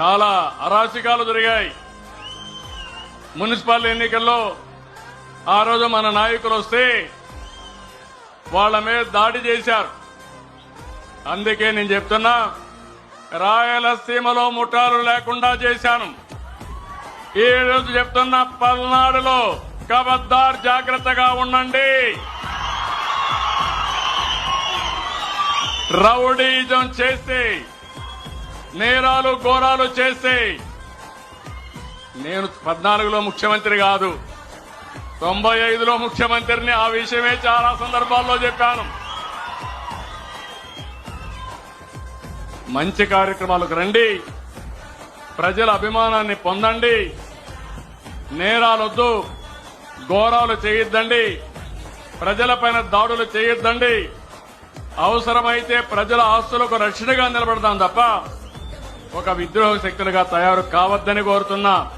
చాలా అరాచకాలు జరిగాయి. మున్సిపల్ ఎన్నికల్లో ఆ రోజు మన నాయకులు వస్తే వాళ్ళ మీద దాడి చేశారు. అందుకే నేను చెప్తున్నా రాయలసీమలో ముఠాలు లేకుండా చేశాను. ఈ రోజు చెప్తున్న పల్నాడులో కబద్దార్ జాగ్రత్తగా ఉండండి. రౌడీజం చేస్తే నేరాలు ఘోరాలు చేస్తే నేను పద్నాలుగులో ముఖ్యమంత్రి కాదు. తొంభై ఐదులో ముఖ్యమంత్రిని ఆ విషయమే చాలా సందర్భాల్లో చెప్పాను. మంచి కార్యక్రమాలకు రండి. ప్రజల అభిమానాన్ని పొందండి. నేరాలొద్దు ఘోరాలు చేయొద్దండి. ప్రజలపైన దాడులు చేయొద్దండి. అవసరమైతే ప్రజల ఆస్తులకు రక్షణగా నిలబడదాం తప్ప ఒక విద్రోహ శక్తులుగా తయారు కావద్దని కోరుతున్నా.